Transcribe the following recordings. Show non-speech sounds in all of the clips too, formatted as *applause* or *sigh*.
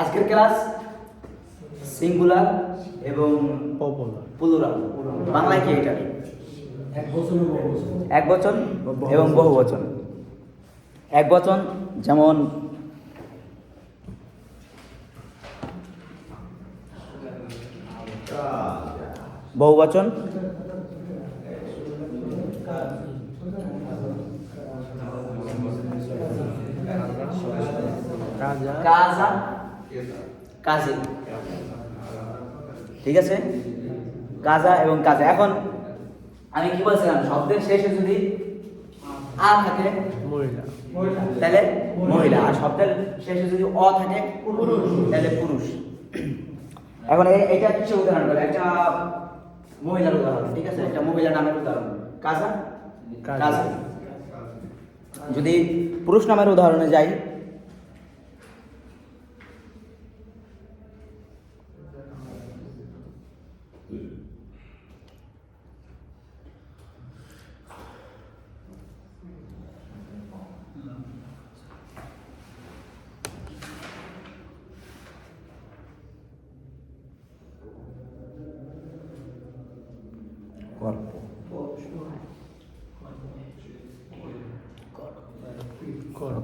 আজকের class singular এবং plural. বাংলায় কি এটা? এক বছর বছর এক বচন এবং বহু বচন। এক বচন যেমন বহু বচন। কাজা কাজা কাজে ঠিক আছে? কাজা এবং কাজা এখন আমি কি বলছিলাম? শব্দের শেষে যদি আ থাকে মহিলা। তাহলে মহিলা। আর শব্দের শেষে যদি অ থাকে পুরুষ তাহলে পুরুষ। এখন এটা কিছু উদাহরণ করে। একটা মহিলার উদাহরণ ঠিক আছে? একটা মহিলা নামের উদাহরণ। কাজা। কাজা যদি পুরুষ নামের উদাহরণে যাই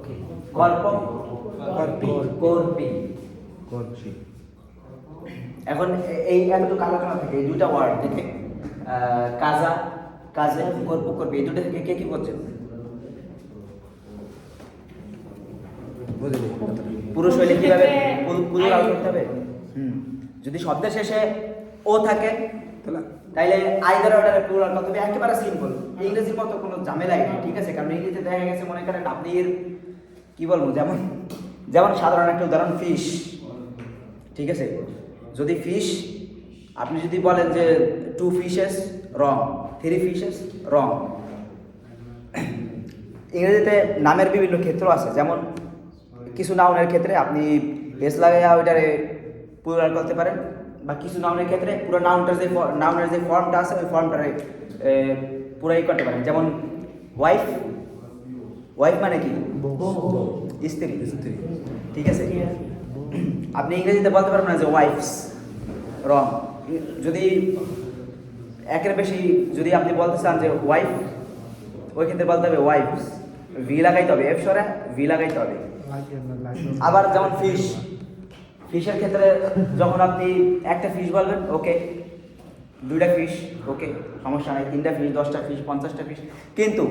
করপি। কল্প কর্পি। কর্পি। করছি এখন এই এতটুকু আলোচনা থেকে এই দুটা ওয়ার্ড থেকে কাজা কাজে করবে এই দুটো থেকে কে কি করছে? পুরুষ হইলে কীভাবে পুরুষ করতে হবে? হুম। যদি শব্দের শেষে ও থাকে তাহলে তাইলে আইদার অর্ডারে প্লুরাল হবে। একেবারে সিম্পল ইংরেজির মতো কোনো ঝামেলাই নেই ঠিক আছে? কারণ ইংরেজিতে দেখা গেছে মনে করেন আপনি এর কি বলব, যেমন যেমন সাধারণ একটা উদাহরণ ফিশ ঠিক আছে? যদি ফিশ আপনি যদি বলেন যে two fishes wrong three fishes wrong ইংরেজিতে নামের বিভিন্ন ক্ষেত্র আছে, যেমন কিছু নাউনের ক্ষেত্রে আপনি এস লাগাইয়া ওইটারে প্লুরাল করতে পারেন, বা কিছু নাউনের ক্ষেত্রে পুরো নাউনটার যে নাউনের যে ফর্মটা আছে, ওই ফর্মটারে পুরাই করতে পারেন। যেমন ওয়াইফ ওয়াইফ মানে কি? স্ত্রী। স্ত্রী। ঠিক আছে? আপনি ইংরেজিতে বলতে পারবেন না যে ওয়াইফস রং যদি একের বেশি যদি আপনি বলতে চান যে ওয়াইফ ওই ক্ষেত্রে বলতে হবে ওয়াইফস ভি লাগাইতে হবে। এফ সরে ভি লাগাইতে হবে। আবার যেমন ফিশ ফিশের ক্ষেত্রে যখন আপনি একটা ফিশ বলবেন ওকে দুইটা ফিশ ওকে সমস্যা নেই। তিনটা ফিশ দশটা ফিশ পঞ্চাশটা ফিশ কিন্তু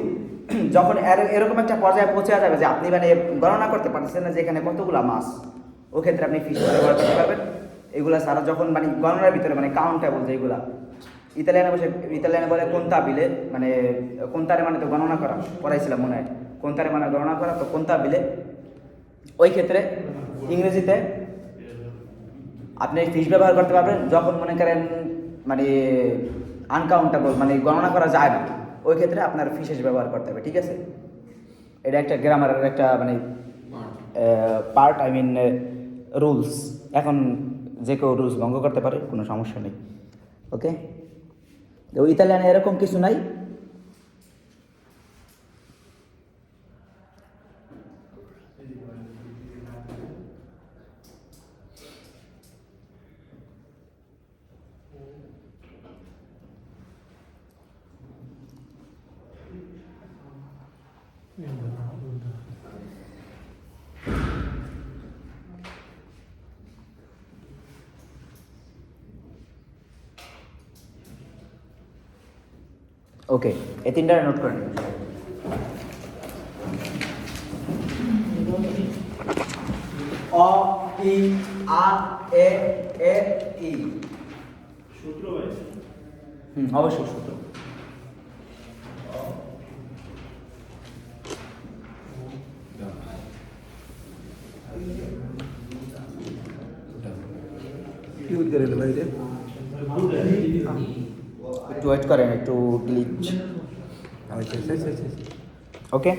*clears throat* যখন এর- এরকম একটা পর্যায়ে পৌঁছে যাবে যে আপনি মানে গণনা করতে পারছেন না যে এখানে কতগুলা মাছ ও ক্ষেত্রে আপনি ফিশ ব্যবহার করতে পারবেন। এগুলা সারা যখন মানে গণনার ভিতরে মানে কাউন্টেবল যেগুলা ইতালিয়ানে বসে, ইতালিয়ানে বলে কোনতাবিলে মানে কোনতারে মানে তো গণনা করা, পড়াইছিলাম মনে হয়। কোনতারে মানে গণনা করা, তো কোনতাবিলে ওই ক্ষেত্রে ইংরেজিতে আপনি ফিস ব্যবহার করতে পারবেন, যখন মনে করেন মানে আনকাউন্টেবল মানে গণনা করা যায় না। ওই ক্ষেত্রে আপনার ফিশেস ব্যবহার করতে হবে ঠিক আছে? এটা একটা গ্রামারের একটা মানে পার্ট আই মিন রুলস এখন যে কেউ রুলস ভঙ্গ করতে পারে কোনো সমস্যা নেই ওকে তো ইতালিয়ানে এরকম কিছু নাই। ওকে এই তিনটা নোট করে নিন। অ ই আ এ এ ই। সূত্র ভাই হুম অবশ্যই সূত্র। কি উদ্গার এলো বাইরে ওয়েট করেন, একটু গ্লিচ ওকে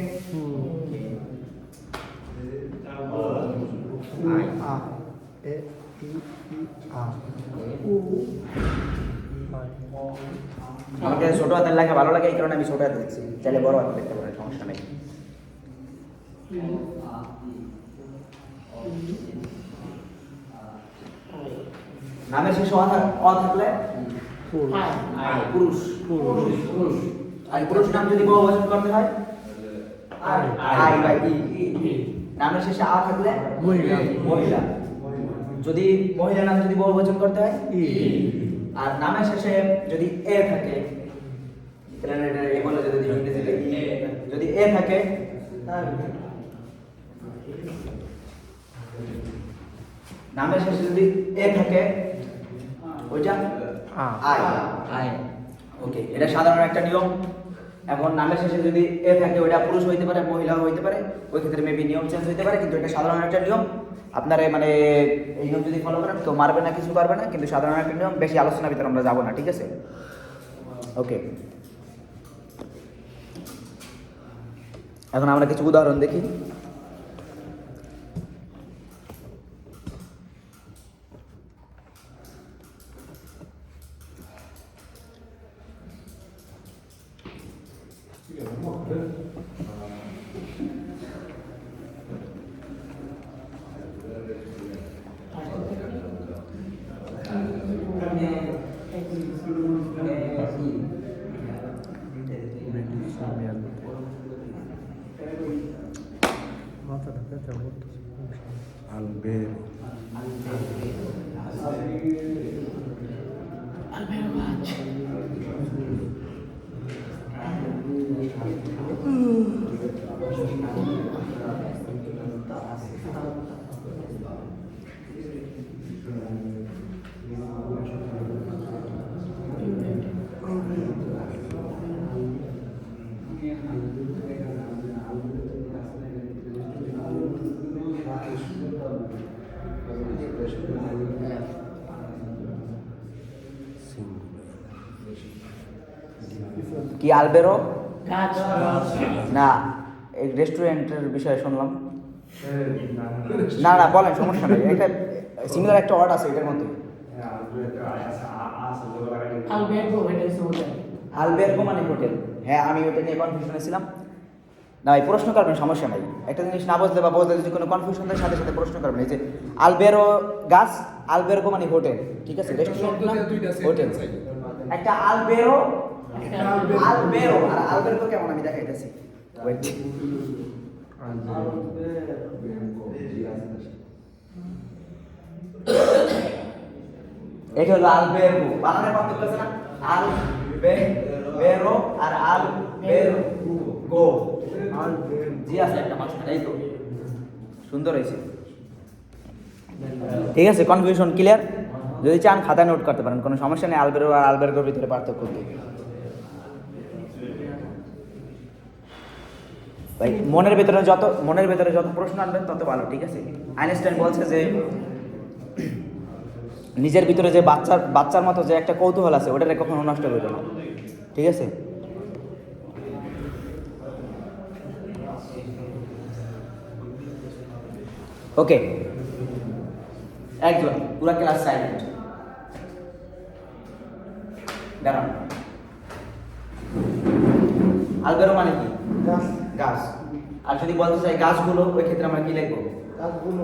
আমাকে ছোট হাতের লেখা ভালো লাগে, এই কারণে আমি ছোট হাতে লিখছি চাইলে বড় হাতে দেখতে পারেন, সমস্যা নেই। নামের শেষে অ থাকলে পুরুষ। আর পুরুষ। নাম যদি বহুবচন করতে হয়? আই বা ই নামের শেষে আ থাকলে? মহিলা। মহিলা। যদি মহিলা নাম যদি বহুবচন করতে হয়? ই। আর নামের শেষে যদি এ থাকে এ বলে যদি এ। থাকে নামের শেষে যদি এ থাকে ওইটা। আই। আই। ওকে এটা সাধারণ একটা নিয়ম। এখন নামের শেষে যদি এ থাকে, ওইটা পুরুষ হইতে পারে মহিলা হইতে পারে। ওই ক্ষেত্রে মেবি নিয়ম চেঞ্জ হইতে পারে, কিন্তু এটা সাধারণ একটা নিয়ম। আপনারা মানে এই নিয়ম যদি ফলো করেন, কেউ মারবে না, কিছু পারবে না, কিন্তু সাধারণ একটা নিয়ম। বেশি আলোচনার ভিতরে আমরা যাব না, ঠিক আছে? ওকে এখন আমরা কিছু উদাহরণ দেখি। কি আলবেরো? না এই রেস্টুরেন্টের বিষয়ে শুনলাম। না না বলেন সমস্যা নেই। একটা সিমিলার একটা ওয়ার্ড আছে এটার মধ্যে। আলবেরগো মানে হোটেল হ্যাঁ আমি ওটা নিয়ে কনফিউশনে ছিলাম না এই প্রশ্ন করবেন সমস্যা নাই। একটা জিনিস না বুঝলে বা বুঝলে যদি কোনো কনফিউশন থাকে সাথে সাথে প্রশ্ন করবেন। এই যে আলবেরো গাছ আলবেরগো মানে হোটেল ঠিক আছে রেস্টুরেন্ট না হোটেল একটা আলবেরো আলবেরো। আর আলবেরগো কেমন আমি দেখাইতেছি? ওয়েট এটা হলো আলবেরগো বানানের পার্থক্য আছে না? আলবেরো আর আলবেরগো জি আছে একটা মাঝখানে, এই তো। সুন্দর হয়েছে। ঠিক আছে কনফিউশন ক্লিয়ার যদি চান খাতায় নোট করতে পারেন, কোনো সমস্যা নেই আলবেরো আর আলবেরগোর ভিতরে পার্থক্য কি? ভাই মনের ভেতরে যত, মনের ভেতরে যত প্রশ্ন আনবেন তত ভালো, ঠিক আছে? আইনস্টাইন বলছে যে, নিজের ভিতরে যে বাচ্চার বাচ্চার মতো যে একটা কৌতূহল আছে, ওটারে কখনো নষ্ট করবে না, ঠিক আছে? ওকে একজন, পুরা ক্লাস সাইলেন্ট দাঁড়ান। আলবেরো মানে কি? গাছ। আর যদি বলতে চাই গাছগুলো ওই ক্ষেত্রে আমরা কি লিখব? গাছগুলো।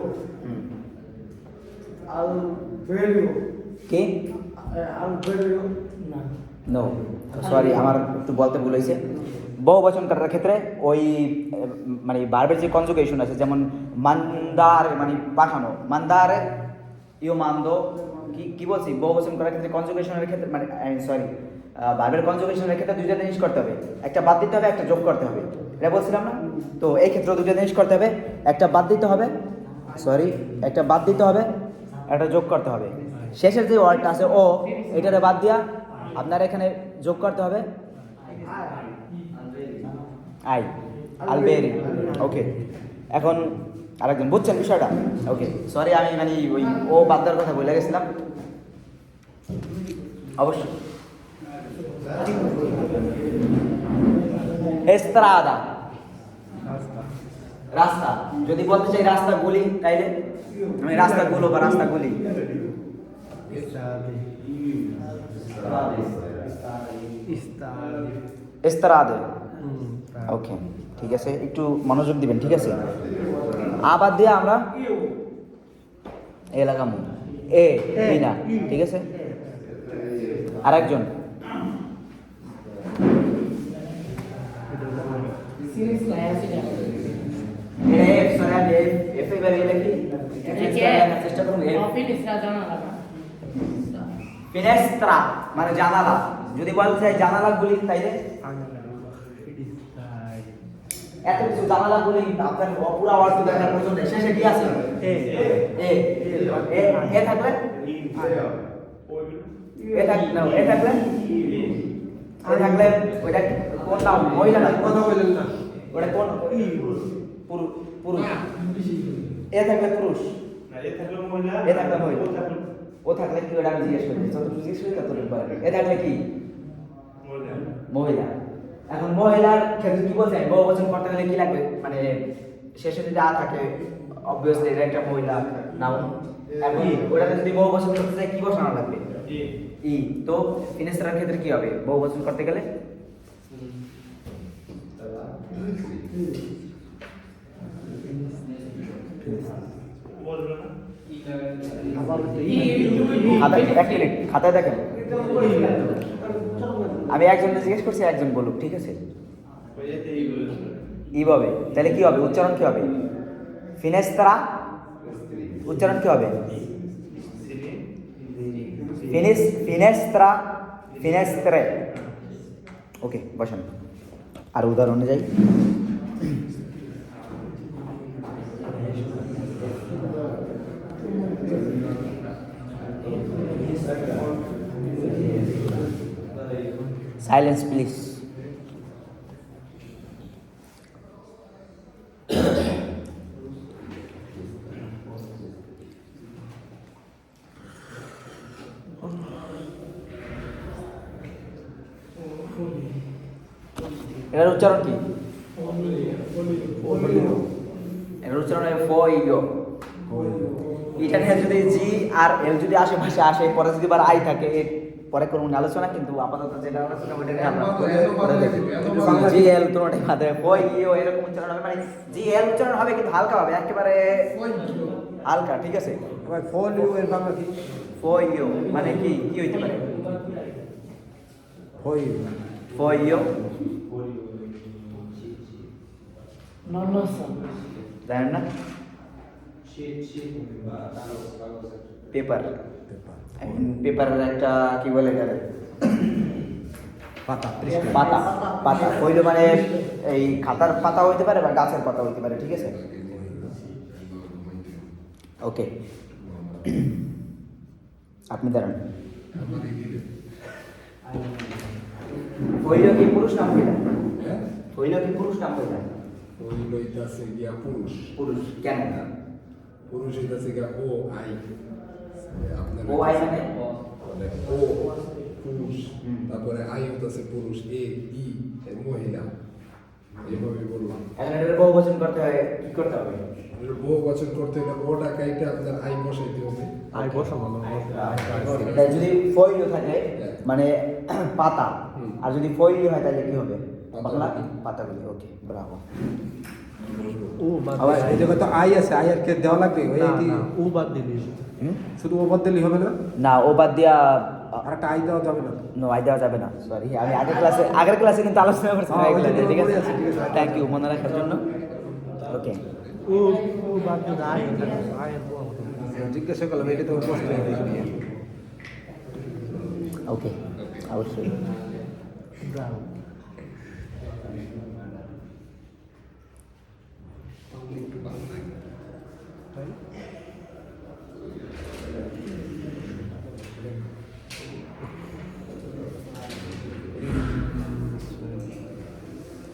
আলবেরিও। কি? আলবেরিও। না। নো সরি আমার একটু বলতে ভুল হয়েছে। বহু বচন করার ক্ষেত্রে ওই মানে বারবার যে কনজুগেশন আছে যেমন মান্দার মানে পাঠানো। মান্দার ইউ মান্দো কি কি বলছি? বহু বচন করার ক্ষেত্রে কনজুগেশনের ক্ষেত্রে মানে সরি বারবার কনজুগেশনের ক্ষেত্রে দুইটা জিনিস করতে হবে। একটা বাদ দিতে হবে, একটা যোগ করতে হবে। এটা বলছিলাম না? তো এই ক্ষেত্রে দুইটা জিনিস করতে হবে। একটা বাদ দিতে হবে সরি একটা বাদ দিতে হবে, একটা যোগ করতে হবে। শেষের যে ওয়ার্ডটা আছে ও এটারে বাদ দিয়া আপনার এখানে যোগ করতে হবে। আই, আলবেরি। ওকে এখন আরেকজন, বুঝছেন বিষয়টা? ওকে সরি আমি মানে ওই ও বাদ দেওয়ার কথা বলে গেছিলাম। অবশ্যই। এস্ত্রাদা রাস্তা যদি বলতে চাই রাস্তা গুলি তাইলে আমি রাস্তা গুলো বা রাস্তা গুলি। এস্ত্রাদে ওকে ঠিক আছে একটু মনোযোগ দিবেন ঠিক আছে? আবার দিয়ে আমরা এ লাগামু এ ই না ঠিক আছে? আরেকজন। এফ এফ এবার এই লিখি চেষ্টা করুন এফ ফিনেস্ত্রা মানে জানালা যদি বলতে চাই জানালা গুলি তাইলে এত কিছু জানালা গুলি আপনার পুরো অর্থ দেখার প্রয়োজন শেষে কি আছে এ এ এ থাকলে না এ থাকলে এ থাকলে ওইটা কোন নাম মহিলা না কথা বললেন না ওটা কোন? পুরুষ। পুরুষ। এ থাকলে পুরুষ। এ থাকলে মহিলা ও থাকলে কি ওটা আমি জিজ্ঞেস করি? যত জিজ্ঞেস করি তত বলে এ থাকলে কি? মহিলা। এখন মহিলার ক্ষেত্রে কি বলছে? বহু বচন করতে গেলে কি লাগবে? মানে শেষে যদি আ থাকে অবভিয়াসলি এটা একটা মহিলা নাম এখন ওটাতে যদি বহু বচন করতে চাই কি বসানো লাগবে? ই। তো ফিনেস্তার ক্ষেত্রে কি হবে? বহু বচন করতে গেলে? এক মিনিট, খাতায় দেখেন। আমি একজনকে জিজ্ঞেস করছি, একজন বলুক, ঠিক আছে? ই হবে তাহলে কি হবে? উচ্চারণ কি হবে? ফিনেস্ত্রা? উচ্চারণ কি হবে? ফিনিস, ফিনেস্ত্রা, ফিনেস্ত্রে। ওকে, বসেন। আর উদাহরণে যাই। সাইলেন্স প্লিজ এটার উচ্চারণ কি? এটার উচ্চারণ হবে ফ যদি জি আর এল যদি আশেপাশে আসে পরে যদি আবার আই থাকে পরে কোনো আলোচনা কিন্তু আপাতত যেটা আলোচনা আমরা জি এল ইও এরকম উচ্চারণ হবে। মানে জি এল উচ্চারণ হবে কিন্তু হালকা হবে একেবারে হালকা ঠিক আছে? আবার ফোন ইউ এর বাংলা কি? ফ ইও মানে কি কি হইতে পারে? জানেন না? পেপার। পেপারের একটা কি বলে গেলে পাতা পাতা পাতা হইলে মানে এই খাতার পাতা হইতে পারে বা গাছের পাতা হইতে পারে ঠিক আছে? ওকে। আপনি দাঁড়ান। হইল কি পুরুষ নাম হইলা হইল কি পুরুষ নাম হইলা ওই লইতাছে গিয়া পুরুষ। পুরুষ কেন? পুরুষ হইতাছে গিয়া ও আই। ও আই মানে? ও পুরুষ তারপরে আই পুরুষ এ ই মহিলা। এইভাবে বললাম। এখন এটার বহু বচন করতে হয় কি করতে হবে? বহু বছর করতে গেলে ওটা কাইটা আপনার আই বসাইতে হবে। আই বসা ভালো যদি ফইল থাকে মানে *clears throat* পাতা হুম। আর যদি ফইল হয় তাহলে কি হবে? পাতা। পাতাগুলি ওকে ব্রাভো আবার তো আই আছে আই আর কে দেওয়া লাগবে? ওই ও বাদ দিলি। শুধু ও বাদ দিলেই হবে না? না ও বাদ দিয়া আর আই দেওয়া যাবে না? নো আই দেওয়া যাবে না সরি আমি আগের ক্লাসে আগের ক্লাসে কিন্তু আলোচনা ঠিক আছে। থ্যাংক ইউ মনে রাখার জন্য। ওকে ও ও বাদ দিলি আয় জিজ্ঞাসা করলাম এটা তো প্রশ্ন ওকে অবশ্যই ব্রাভো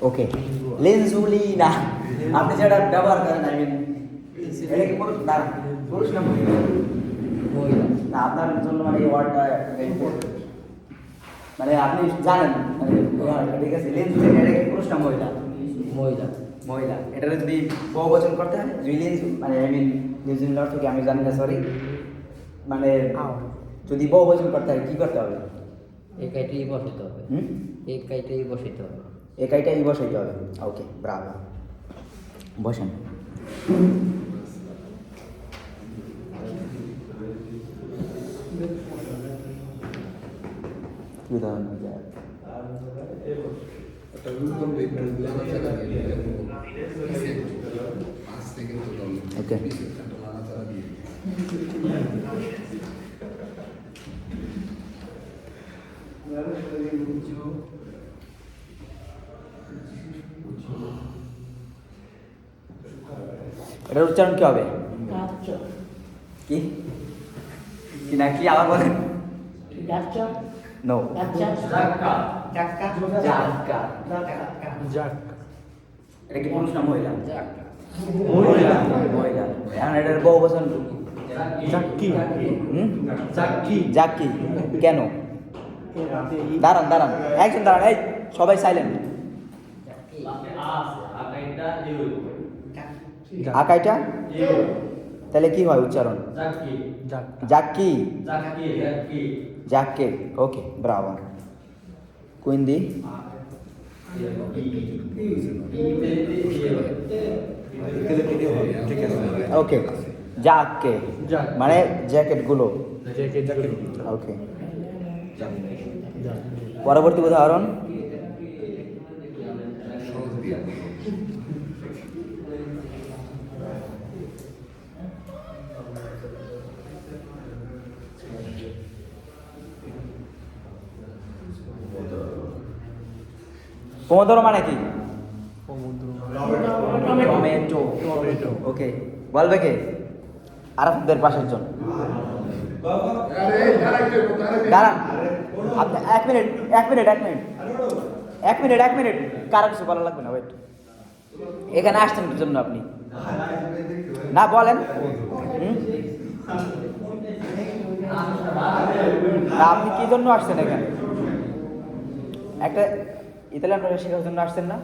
ওকে লেন্সুলিনা আপনি যেটা ব্যবহার করেন আই মিন এটা পুরুষ না পুরুষ না মহিলা? মহিলা। না আপনার জন্য মানে এই ওয়ার্ডটা মানে আপনি জানেন মানে ঠিক আছে লেন্সুলিনা এটা কি পুরুষ না মহিলা? মহিলা। মহিলা। এটা যদি বহু বচন করতে হয় লেন্স মানে আই মিন লেন্সুলিনা অর্থ কি আমি জানি না সরি মানে যদি বহু বচন করতে হয় কি করতে হবে? এই কাইটাই বসাইতে হবে। হুম? এই কাইটাই বসাইতে হবে। একাইটা ই বসাইতে হবে। ওকে ব্রাভো বসেন। কি ধরনের জায়গা? একটা রুকন একটু নাড়াচাড়া দিয়ে এরকম পাঁচ থেকে তো দল Okay. একটা নাড়াচাড়া দিয়ে এটার উচ্চারণ কি হবে কি কি না কি আবার বলেন নো জাক্কা জাক্কা যাক এটা কি পুরুষ না মহিলা? মহিলা। মহিলা। এখন এটার বহু বচন জাক্কি জাক্কি জাক্কি কেন? দাঁড়ান দাঁড়ান। একজন দাঁড়ান। এই সবাই সাইলেন্ট আকাইটা? তাহলে কি হয় উচ্চারণ? যাক জাক্কি জাক্কে ওকে ব্রাভো। কুইন্দি ওকে জ্যাকে যাক মানে জ্যাকেটগুলো জ্যাকেট জ্যাকেট ওকে পরবর্তী উদাহরণ সহজ দিয়ে পমোদরো মানে কি? টমেটো ওকে বলবে কে? আরাফদের পাশের জন। দাঁড়ান। আপনি এক মিনিট এক মিনিট এক মিনিট। এক মিনিট এক মিনিট। কারও কিছু বলা লাগবে না ওয়েট এখানে আসছেন জন্য আপনি? না বলেন। আপনি কি জন্য আসছেন এখানে? একটা ইতালিয়ান ভাষা শেখার জন্য আসছেন না?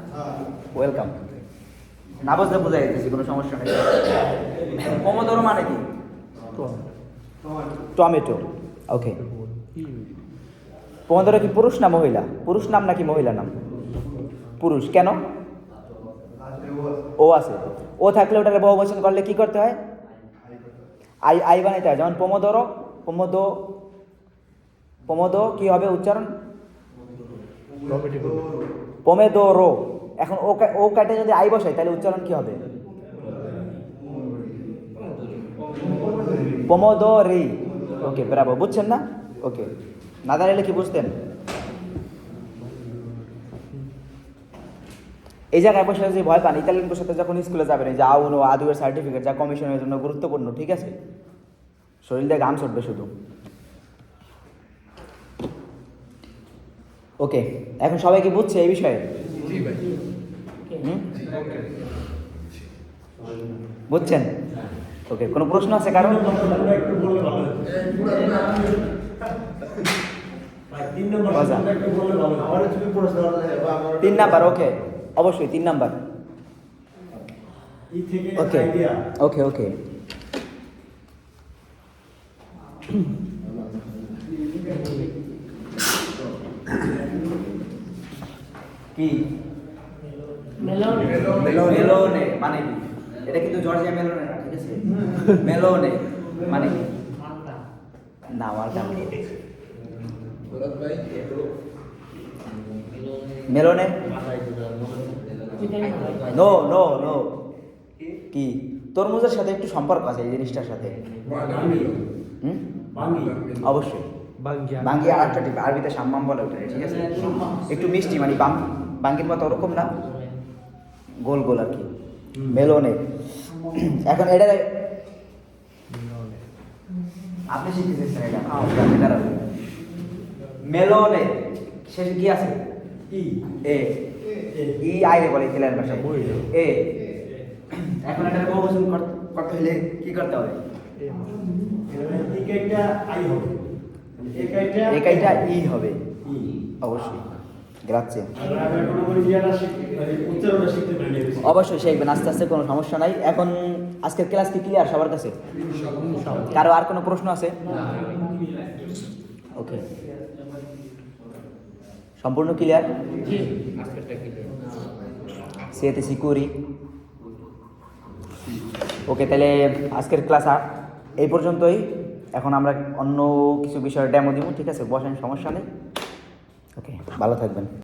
ওয়েলকাম না বুঝতে বোঝাই দিতেছি কোনো সমস্যা নেই। পমোদরো মানে কি? টমেটো ওকে ই কি পুরুষ না মহিলা? পুরুষ নাম নাকি মহিলা নাম? পুরুষ। কেন? ও আছে। ও থাকলে ওটাকে বহু বচন করলে কি করতে হয়? আই আই বানাইতে হয়। যেমন পমোদরো পমোদো পমোদো কি হবে উচ্চারণ? পমেদোরো এখন ও ও কাটে যদি আই বসাই, তাহলে উচ্চারণ কি হবে? পমোদরি ওকে বরাবর বুঝছেন না? ওকে না দাঁড়ালে কি বুঝতেন? এই জায়গায় বসে যদি ভয় পান, ইতালিয়ান বসাতে যখন স্কুলে যাবেন, এই যে আউন ও আদুয়ের সার্টিফিকেট যা কমিশনের জন্য গুরুত্বপূর্ণ, ঠিক আছে? শরীর দিয়ে গাম ছড়বে শুধু। ওকে এখন সবাই কি বুঝছে এই বিষয়ে? বুঝছেন? ওকে কোনো প্রশ্ন আছে কারণ তিন নাম্বার ওকে অবশ্যই তিন নাম্বার। ওকে ওকে ওকে কি? মেলোনে মানে কি? এটা কিন্তু জর্জিয়া মেলোনে না ঠিক আছে? মেলোনে মানে কি? না আমার কাম মেলোনে নো নো নো কি? তরমুজের সাথে একটু সম্পর্ক আছে এই জিনিসটার সাথে। হুম? অবশ্যই। বাঙ্গি আর একটা টিপ আরবিতে সাম্মাম বলে ওটা ঠিক আছে? একটু মিষ্টি মানে বাম বাঙ্গির মতো ওরকম না। গোল গোল আর কি। মেলোনে। এখন এটা আপনি শিখতেছেন এটা। আপনি দাঁড়ান। মেলোনে। শেষে কি আছে? এ। ই আইরে বলে ইতালিয়ান ভাষায়। এ। এখন এটা বহু বচন কর- করতে হলে কি করতে হবে? একাইটা ই হবে। অবশ্যই। গ্রাচ্ছে অবশ্যই শিখবেন, আস্তে আস্তে কোনো সমস্যা নাই। এখন আজকের ক্লাস কি ক্লিয়ার সবার কাছে? কারও আর কোনো প্রশ্ন আছে? ওকে সম্পূর্ণ ক্লিয়ার সিএতে সিকিউরি ওকে তাহলে আজকের ক্লাস আর এই পর্যন্তই। এখন আমরা অন্য কিছু বিষয়ে ডেমো দিব, ঠিক আছে? বসেন, সমস্যা নেই। ওকে ভালো থাকবেন।